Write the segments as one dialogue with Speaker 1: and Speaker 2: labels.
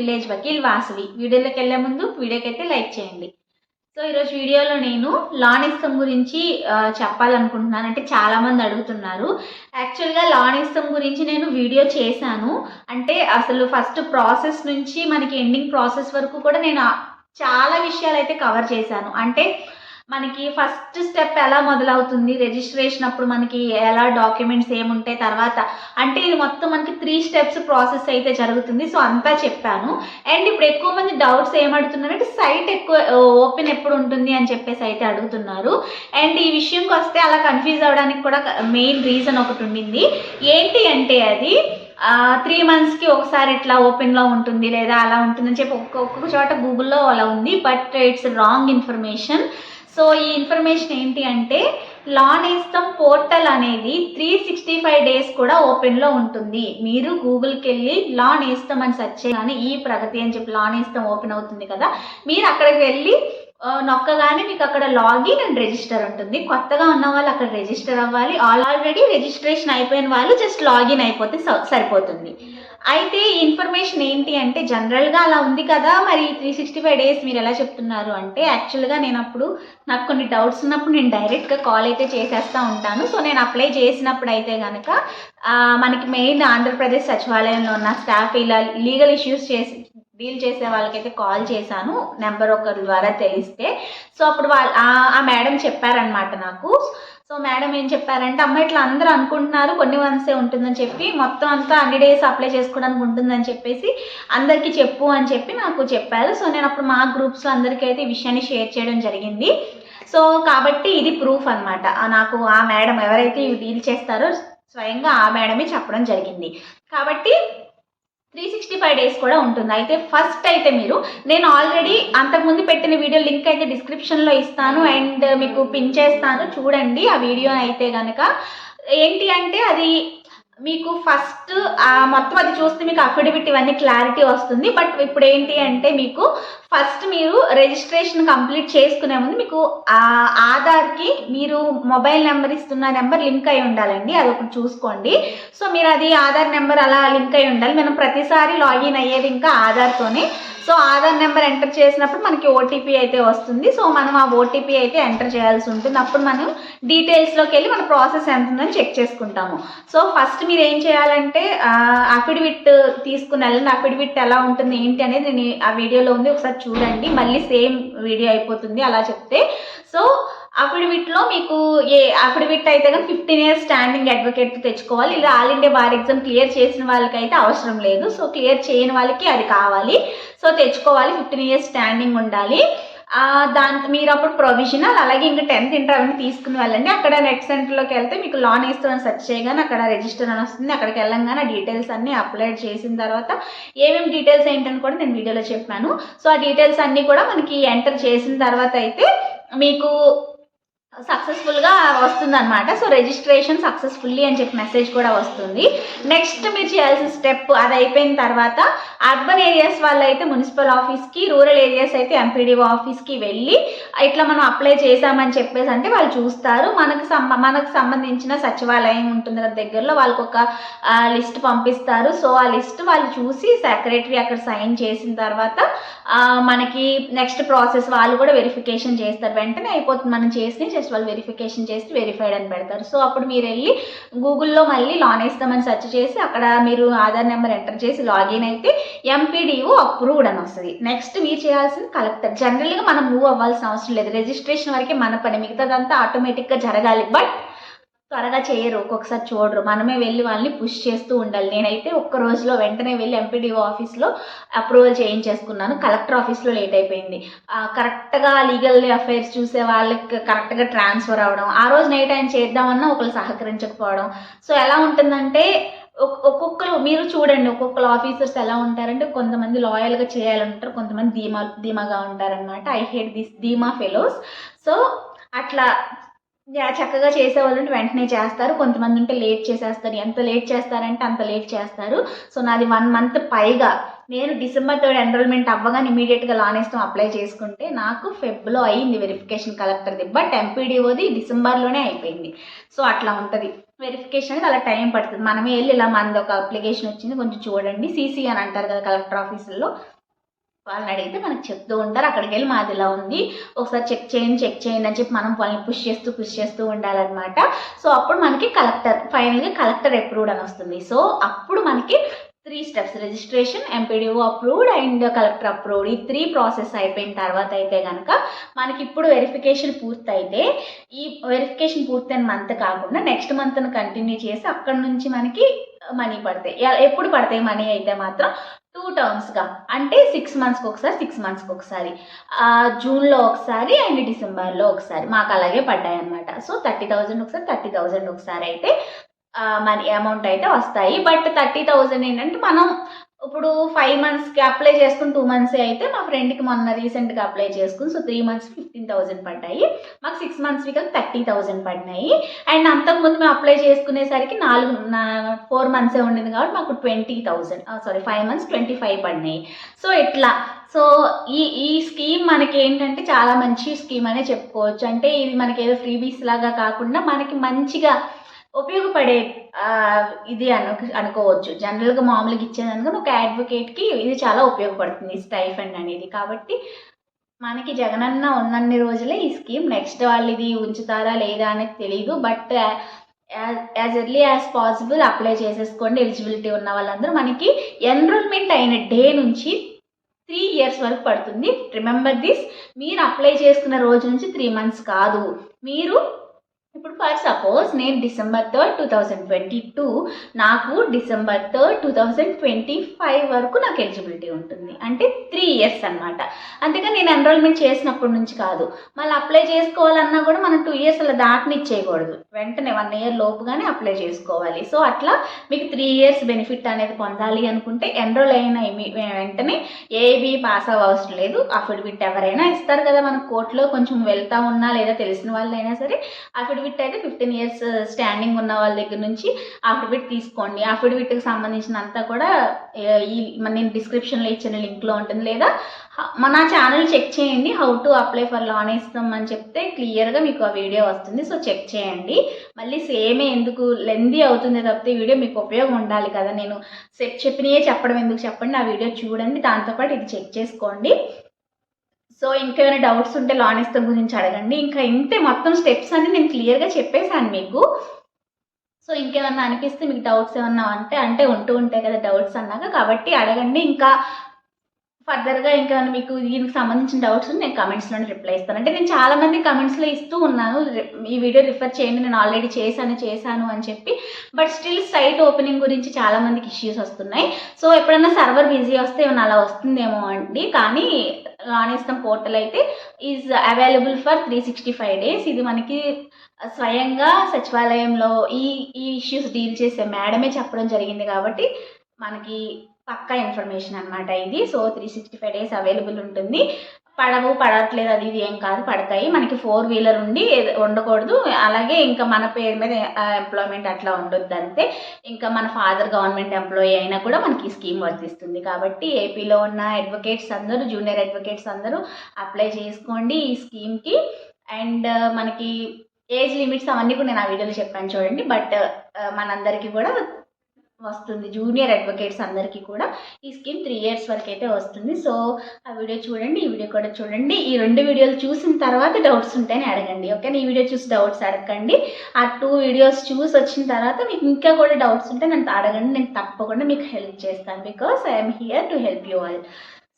Speaker 1: Village Vakeel Vasavi. వీడియోలోకి వెళ్ళే ముందు వీడియోకి అయితే లైక్ చేయండి. సో ఈరోజు వీడియోలో నేను లాన్ ఇస్తం గురించి చెప్పాలనుకుంటున్నాను. అంటే చాలామంది అడుగుతున్నారు. యాక్చువల్గా లాన్ ఇస్తం గురించి నేను వీడియో చేశాను. అంటే అసలు ఫస్ట్ ప్రాసెస్ నుంచి మనకి ఎండింగ్ ప్రాసెస్ వరకు కూడా నేను చాలా విషయాలు అయితే కవర్ చేశాను. అంటే మనకి ఫస్ట్ స్టెప్ ఎలా మొదలవుతుంది? రిజిస్ట్రేషన్ అప్పుడు మనకి ఎలా డాక్యుమెంట్స్ ఏముంటాయి? తర్వాత అంటే ఇది మొత్తం మనకి త్రీ స్టెప్స్ ప్రాసెస్ అయితే జరుగుతుంది. సో అంతా చెప్పాను. అండ్ ఇప్పుడు ఎక్కువ మంది డౌట్స్ ఏమడుతున్నారంటే సైట్ ఎక్కువ ఓపెన్ ఎప్పుడు ఉంటుంది అని చెప్పేసి అయితే అడుగుతున్నారు. అండ్ ఈ విషయంకి వస్తే అలా కన్ఫ్యూజ్ అవ్వడానికి కూడా మెయిన్ రీజన్ ఒకటి ఉండింది. ఏంటి అంటే అది త్రీ మంత్స్కి ఒకసారి ఇట్లా ఓపెన్లో ఉంటుంది లేదా అలా ఉంటుందని చెప్పి ఒక్కొక్క చోట గూగుల్లో అలా ఉంది. But it's wrong information so ఈ ఇన్ఫర్మేషన్ ఏంటి అంటే లాన్ ఇస్తం పోర్టల్ అనేది త్రీ సిక్స్టీ ఫైవ్ డేస్ కూడా ఓపెన్లో ఉంటుంది. మీరు గూగుల్కి వెళ్ళి లాన్ ఇస్తం అని సెర్చ్ చేయగానే ఈ ప్రగతి అని చెప్పి లాన్ ఇస్తాం ఓపెన్ అవుతుంది కదా మీరు అక్కడికి వెళ్ళి నొక్కగానే మీకు అక్కడ లాగిన్ అండ్ రిజిస్టర్ ఉంటుంది. కొత్తగా ఉన్న వాళ్ళు అక్కడ రిజిస్టర్ అవ్వాలి. ఆల్రెడీ రిజిస్ట్రేషన్ అయిపోయిన వాళ్ళు జస్ట్ లాగిన్ అయిపోతే స- సరిపోతుంది. అయితే ఇన్ఫర్మేషన్ ఏంటి అంటే జనరల్గా అలా ఉంది కదా మరి త్రీ సిక్స్టీ ఫైవ్ డేస్ మీరు ఎలా చెప్తున్నారు అంటే యాక్చువల్గా నేను అప్పుడు నాకు కొన్ని డౌట్స్ ఉన్నప్పుడు నేను డైరెక్ట్గా కాల్ అయితే చేసేస్తూ ఉంటాను. సో నేను అప్లై చేసినప్పుడు అయితే కనుక మనకి మెయిన్ ఆంధ్రప్రదేశ్ సచివాలయంలో ఉన్న స్టాఫ్ ఇలా లీగల్ ఇష్యూస్ చేసి డీల్ చేసే వాళ్ళకైతే కాల్ చేశాను. నెంబర్ ఒకరి ద్వారా తెలిస్తే. సో అప్పుడు వాళ్ళు ఆ మేడం చెప్పారనమాట నాకు. సో మేడం ఏం చెప్పారంటే అమ్మాయి ఇట్లా అందరూ అనుకుంటున్నారు కొన్ని మంత్సే ఉంటుందని చెప్పి మొత్తం అంతా అన్ని డేస్ అప్లై చేసుకోవడానికి ఉంటుందని చెప్పేసి అందరికీ చెప్పు అని చెప్పి నాకు చెప్పారు. సో నేను అప్పుడు మా గ్రూప్స్లో అందరికీ అయితే ఈ విషయాన్ని షేర్ చేయడం జరిగింది. సో కాబట్టి ఇది ప్రూఫ్ అనమాట నాకు ఆ మేడం ఎవరైతే డీల్ చేస్తారో స్వయంగా ఆ మేడమే చెప్పడం జరిగింది. కాబట్టి త్రీ సిక్స్టీ ఫైవ్ డేస్ కూడా ఉంటుంది. అయితే ఫస్ట్ అయితే మీరు నేను ఆల్రెడీ అంతకుముందు పెట్టిన వీడియో లింక్ అయితే డిస్క్రిప్షన్లో ఇస్తాను అండ్ మీకు పిన్ చేస్తాను. చూడండి ఆ వీడియో అయితే కనుక ఏంటి అంటే అది మీకు ఫస్ట్ మొత్తం అది చూస్తే మీకు అఫిడవిట్ ఇవన్నీ క్లారిటీ వస్తుంది. బట్ ఇప్పుడు ఏంటి అంటే మీకు ఫస్ట్ మీరు రిజిస్ట్రేషన్ కంప్లీట్ చేసుకునే ముందు మీకు ఆధార్కి మీరు మొబైల్ నెంబర్ ఇస్తున్న నెంబర్ లింక్ అయి ఉండాలండి. అది ఒకటి చూసుకోండి. సో మీరు అది ఆధార్ నెంబర్ అలా లింక్ అయి ఉండాలి. మనం ప్రతిసారి లాగిన్ అయ్యేది ఇంకా ఆధార్తోనే. సో ఆధార్ నెంబర్ ఎంటర్ చేసినప్పుడు మనకి ఓటీపీ అయితే వస్తుంది. సో మనం ఆ ఓటీపీ అయితే ఎంటర్ చేయాల్సి ఉంటుంది. అప్పుడు మనం డీటెయిల్స్లోకి వెళ్ళి మన ప్రాసెస్ ఎంత ఉందని చెక్ చేసుకుంటాము. సో ఫస్ట్ మీరు ఏం చేయాలంటే అఫిడవిట్ తీసుకుని వెళ్ళండి. అఫిడవిట్ ఎలా ఉంటుంది ఏంటి అనేది నేను ఆ వీడియోలో ఉంది. ఒకసారి చూడండి. మళ్ళీ సేమ్ వీడియో అయిపోతుంది. అలా చెప్తే. సో అఫిడవిట్లో మీకు ఏ అఫిడవిట్ అయితే కానీ ఫిఫ్టీన్ ఇయర్స్ స్టాండింగ్ అడ్వకేట్ తెచ్చుకోవాలి. ఇలా all India bar exam clear చేసిన వాళ్ళకైతే అవసరం లేదు. సో క్లియర్ చేయని వాళ్ళకి అది కావాలి. సో తెచ్చుకోవాలి. ఫిఫ్టీన్ ఇయర్స్ స్టాండింగ్ ఉండాలి. దాంతో మీరు అప్పుడు ప్రొవిజనల్ అలాగే ఇంకా టెన్త్ ఇంటర్ అవన్నీ తీసుకుని వెళ్ళండి. అక్కడ నెట్ సెంటర్లోకి వెళ్తే మీకు లాన్ ఇస్తామని సెర్చ్ చేయగానే అక్కడ రిజిస్టర్ అని వస్తుంది. అక్కడికి వెళ్ళంగానే డీటెయిల్స్ అన్నీ అప్లోడ్ చేసిన తర్వాత ఏమేమి డీటెయిల్స్ ఏంటని కూడా నేను వీడియోలో చెప్పాను. సో ఆ డీటెయిల్స్ అన్నీ కూడా మనకి ఎంటర్ చేసిన తర్వాత అయితే మీకు సక్సెస్ఫుల్గా వస్తుంది అనమాట సో రిజిస్ట్రేషన్ సక్సెస్ఫుల్లీ అని చెప్పి మెసేజ్ కూడా వస్తుంది. నెక్స్ట్ మీరు చేయాల్సిన స్టెప్ అది అయిపోయిన తర్వాత అర్బన్ ఏరియాస్ వాళ్ళు అయితే మున్సిపల్ ఆఫీస్కి రూరల్ ఏరియాస్ అయితే ఎంపీడీఓ ఆఫీస్కి వెళ్ళి ఇట్లా మనం అప్లై చేసామని చెప్పేసి అంటే వాళ్ళు చూస్తారు. మనకు సంబ మనకు సంబంధించిన సచివాలయం ఉంటుంది కదా దగ్గరలో వాళ్ళకి ఒక లిస్ట్ పంపిస్తారు. సో ఆ లిస్ట్ వాళ్ళు చూసి సెక్రటరీ అక్కడ సైన్ చేసిన తర్వాత మనకి నెక్స్ట్ ప్రాసెస్ వాళ్ళు కూడా వెరిఫికేషన్ చేస్తారు. వెంటనే అయిపోతుంది. మనం చేసి జస్ట్ వాళ్ళు వెరిఫికేషన్ చేసి వెరిఫైడ్ అని పెడతారు. సో అప్పుడు మీరు వెళ్ళి గూగుల్లో మళ్ళీ లాన్ వేస్తామని సెర్చ్ చేసి అక్కడ మీరు ఆధార్ నెంబర్ ఎంటర్ చేసి లాగిన్ అయితే ఎంపీడీఓ అప్రూవ్డ్ అని వస్తుంది. నెక్స్ట్ మీరు చేయాల్సింది కలెక్టర్ జనరల్గా మనం మూవ్ అవ్వాల్సిన అవసరం లేదు. రిజిస్ట్రేషన్ వరకే మన పని. మిగతాదంతా ఆటోమేటిక్గా జరగాలి. బట్ త్వరగా చేయరు ఒక్కొక్కసారి చూడరు. మనమే వెళ్ళి వాళ్ళని పుష్ చేస్తూ ఉండాలి. నేనైతే ఒక్క రోజులో వెంటనే వెళ్ళి ఎంపీడీఓ ఆఫీస్లో అప్రూవల్ చేయించేసుకున్నాను. కలెక్టర్ ఆఫీస్లో లేట్ అయిపోయింది. కరెక్ట్గా లీగల్ అఫైర్స్ చూసే వాళ్ళకి కరెక్ట్గా ట్రాన్స్ఫర్ అవ్వడం ఆ రోజు నైట్ ఆయన చేద్దామన్నా ఒకరు సహకరించకపోవడం. సో ఎలా ఉంటుందంటే ఒక్కొక్కరు మీరు చూడండి ఒక్కొక్కరు ఆఫీసర్స్ ఎలా ఉంటారంటే కొంతమంది లాయల్గా చేయాలంటారు కొంతమంది ధీమా ధీమాగా ఉంటారనమాట ఐ హేట్ దిస్ ధీమా ఫెలోస్ సో అట్లా చక్కగా చేసే వాళ్ళు వెంటనే చేస్తారు. కొంతమంది ఉంటే లేట్ చేసేస్తారు. ఎంత లేట్ చేస్తారంటే అంత లేట్ చేస్తారు. సో నాది వన్ మంత్ పైగా నేను డిసెంబర్ థర్డ్ ఎన్రోల్మెంట్ అవ్వగానే ఇమీడియట్గా లానేస్తాం అప్లై చేసుకుంటే నాకు ఫెబ్లో అయింది వెరిఫికేషన్ కలెక్టర్ది బట్ ఎంపీడీఓది డిసెంబర్లోనే అయిపోయింది. సో అట్లా ఉంటుంది. వెరిఫికేషన్ అనేది అలా టైం పడుతుంది. మనమే వెళ్ళి ఇలా మనది ఒక అప్లికేషన్ వచ్చింది. కొంచెం చూడండి. సీసీ అని అంటారు కదా కలెక్టర్ ఆఫీసుల్లో. వాళ్ళని అడిగితే మనకు చెప్తూ ఉంటారు అక్కడికి వెళ్ళి మాది ఇలా ఉంది ఒకసారి చెక్ చేయండి చెక్ చేయండి అని చెప్పి మనం వాళ్ళని పుష్ చేస్తూ పుష్ చేస్తూ ఉండాలన్నమాట. సో అప్పుడు మనకి కలెక్టర్ ఫైనల్గా కలెక్టర్ అప్రూవ్డ్ అని వస్తుంది. సో అప్పుడు మనకి three steps registration MPDO approved and collector approved ఈ త్రీ ప్రాసెస్ అయిపోయిన తర్వాత అయితే కనుక మనకి ఇప్పుడు వెరిఫికేషన్ పూర్తయితే ఈ వెరిఫికేషన్ పూర్తయిన మంత్ కాకుండా నెక్స్ట్ మంత్ను కంటిన్యూ చేసి అక్కడ నుంచి మనకి మనీ పడతాయి. ఎప్పుడు పడతాయి మనీ అయితే మాత్రం టూ టర్మ్స్గా అంటే సిక్స్ మంత్స్కి ఒకసారి సిక్స్ మంత్స్కి ఒకసారి. జూన్లో ఒకసారి అండ్ డిసెంబర్లో ఒకసారి. మాకు అలాగే పడ్డాయి అనమాట సో థర్టీ థౌజండ్ ఒకసారి థర్టీ థౌజండ్ ఒకసారి అయితే మనీ అమౌంట్ అయితే వస్తాయి. బట్ థర్టీ థౌజండ్ ఏంటంటే మనం ఇప్పుడు ఫైవ్ మంత్స్కి అప్లై చేసుకుని టూ మంత్స్ అయితే మా ఫ్రెండ్కి మొన్న రీసెంట్గా అప్లై చేసుకుని so three months fifteen thousand పడ్డాయి. మాకు సిక్స్ మంత్స్ కలిపి థర్టీ థౌసండ్ పడినాయి అండ్ అంతకుముందు మేము అప్లై చేసుకునేసరికి నాలుగు ఫోర్ మంత్సే ఉండేది కాబట్టి మాకు twenty thousand sorry five months twenty five పడినాయి సో ఇట్లా సో ఈ ఈ స్కీమ్ మనకి ఏంటంటే చాలా మంచి స్కీమ్ అనే చెప్పుకోవచ్చు. అంటే ఇది మనకి ఏదో ఫ్రీబీస్ లాగా కాకుండా మనకి మంచిగా ఉపయోగపడే ఇది అను అనుకోవచ్చు. జనరల్గా మామూలుగా ఇచ్చేదానికి ఒక అడ్వకేట్కి ఇది చాలా ఉపయోగపడుతుంది స్టైఫండ్ అనేది. కాబట్టి మనకి జగనన్న ఉన్నన్ని రోజులే ఈ స్కీమ్. నెక్స్ట్ వాళ్ళు ఇది ఉంచుతారా లేదా అనేది తెలియదు but as early as possible apply చేసేసుకోండి. ఎలిజిబిలిటీ ఉన్న వాళ్ళందరూ మనకి ఎన్రోల్మెంట్ అయిన డే నుంచి త్రీ ఇయర్స్ వరకు పడుతుంది. రిమెంబర్ దిస్ మీరు అప్లై చేసుకున్న రోజు నుంచి త్రీ మంత్స్ కాదు. మీరు సపోజ్ నేను December third two thousand twenty two నాకు December third two thousand twenty five వరకు నాకు ఎలిజిబిలిటీ ఉంటుంది. అంటే త్రీ ఇయర్స్ అనమాట అంతేకాని నేను ఎన్రోల్మెంట్ చేసినప్పటి నుంచి కాదు. మళ్ళీ అప్లై చేసుకోవాలన్నా కూడా మనం టూ ఇయర్స్ అలా దాటనిచ్చేయకూడదు వెంటనే వన్ ఇయర్ లోపుగానే అప్లై చేసుకోవాలి. సో అట్లా మీకు త్రీ ఇయర్స్ బెనిఫిట్ అనేది పొందాలి అనుకుంటే ఎన్రోల్ అయిన వెంటనే ఏబీ పాస్ అవ్వ అవసరం లేదు. అఫిడవిట్ ఎవరైనా ఇస్తారు కదా మన కోర్టులో కొంచెం వెళ్తా ఉన్నా లేదా తెలిసిన వాళ్ళైనా సరే అఫిడవిట్ అయితే ఫిఫ్టీన్ ఇయర్స్ స్టాండింగ్ ఉన్న వాళ్ళ దగ్గర నుంచి అఫిడవిట్ తీసుకోండి. అఫిడవిట్కి సంబంధించినంతా కూడా ఈ నేను డిస్క్రిప్షన్లో ఇచ్చిన లింక్లో ఉంటుంది. లేదా మన ఛానల్ చెక్ చేయండి. How to apply for loan ఇస్తాం అని చెప్తే క్లియర్గా మీకు ఆ వీడియో వస్తుంది. సో చెక్ చేయండి. మళ్ళీ సేమే ఎందుకు లెందీ అవుతుంది తప్పితే వీడియో మీకు ఉపయోగం ఉండాలి కదా. నేను సెట్ చెప్పినయే చెప్పడం ఎందుకు చెప్పండి. ఆ వీడియో చూడండి. దాంతోపాటు ఇది చెక్ చేసుకోండి. సో ఇంకేమైనా డౌట్స్ ఉంటే లాన్ గురించి అడగండి. ఇంకా ఇంతే మొత్తం స్టెప్స్ అన్ని నేను క్లియర్గా చెప్పేశాను మీకు. సో ఇంకేమన్నా అనిపిస్తే మీకు డౌట్స్ ఏమన్నా అంటే అంటే ఉంటూ ఉంటాయి కదా డౌట్స్ అన్నాక కాబట్టి అడగండి. ఇంకా ఫర్దర్గా ఇంకా మీకు దీనికి సంబంధించిన డౌట్స్ నేను కమెంట్స్లో రిప్లై ఇస్తాను. అంటే నేను చాలామంది కమెంట్స్లో ఇస్తూ ఉన్నాను. ఈ వీడియో రిఫర్ చేయండి. నేను ఆల్రెడీ చేశాను చేశాను అని చెప్పి. బట్ స్టిల్ సైట్ ఓపెనింగ్ గురించి చాలామందికి ఇష్యూస్ వస్తున్నాయి. సో ఎప్పుడైనా సర్వర్ బిజీ వస్తే ఏమైనా అలా వస్తుందేమో అండి. కానీ రాణిస్తం పోర్టల్ అయితే is available for three sixty five days ఇది మనకి స్వయంగా సచివాలయంలో ఈ ఈ ఇష్యూస్ డీల్ చేసే మేడమే చెప్పడం జరిగింది కాబట్టి మనకి పక్కా ఇన్ఫర్మేషన్ అనమాట ఇది. So three sixty five days available ఉంటుంది. పడవు పడట్లేదు అది ఇది ఏం కాదు పడతాయి. మనకి ఫోర్ వీలర్ ఉండి ఉండకూడదు. అలాగే ఇంకా మన పేరు మీద ఎంప్లాయ్మెంట్ అట్లా ఉండొద్దు అంతే. ఇంకా మన ఫాదర్ గవర్నమెంట్ ఎంప్లాయీ అయినా కూడా మనకి ఈ స్కీమ్ వర్తిస్తుంది. కాబట్టి ఏపీలో ఉన్న అడ్వకేట్స్ అందరూ జూనియర్ అడ్వకేట్స్ అందరూ అప్లై చేసుకోండి ఈ స్కీమ్కి అండ్ మనకి ఏజ్ లిమిట్స్ అవన్నీ కూడా నేను ఆ వీడియోలో చెప్పాను చూడండి. బట్ మనందరికీ కూడా వస్తుంది. జూనియర్ అడ్వకేట్స్ అందరికీ కూడా ఈ స్కీమ్ త్రీ ఇయర్స్ వరకు అయితే వస్తుంది. సో ఆ వీడియో చూడండి ఈ వీడియో కూడా చూడండి. ఈ రెండు వీడియోలు చూసిన తర్వాత డౌట్స్ ఉంటేనే అడగండి ఓకే ఈ వీడియో చూసి డౌట్స్ అడగండి. ఆ టూ వీడియోస్ చూసి వచ్చిన తర్వాత మీకు ఇంకా కూడా డౌట్స్ ఉంటే నన్ను అడగండి. నేను తప్పకుండా మీకు హెల్ప్ చేస్తాను. Because I'm here to help you all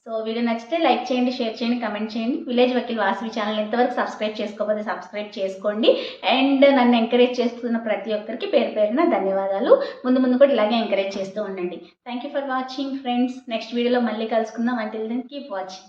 Speaker 1: so video నచ్చితే లైక్ చేయండి షేర్ చేయండి కమెంట్ చేయండి. విలేజ్ వకీల్ వాసవి ఛానల్ ఎంతవరకు సబ్స్క్రైబ్ చేసుకోకపోతే సబ్స్క్రైబ్ చేసుకోండి. అండ్ నన్ను ఎంకరేజ్ చేస్తున్న ప్రతి ఒక్కరికి పేరు పేరున ధన్యవాదాలు. ముందు ముందు కూడా ఇలాగే ఎంకరేజ్ చేస్తూ ఉండండి. Thank you for watching friends next వీడియోలో మళ్ళీ కలుసుకుందాం. అంటే దెన్ కీప్ వాచింగ్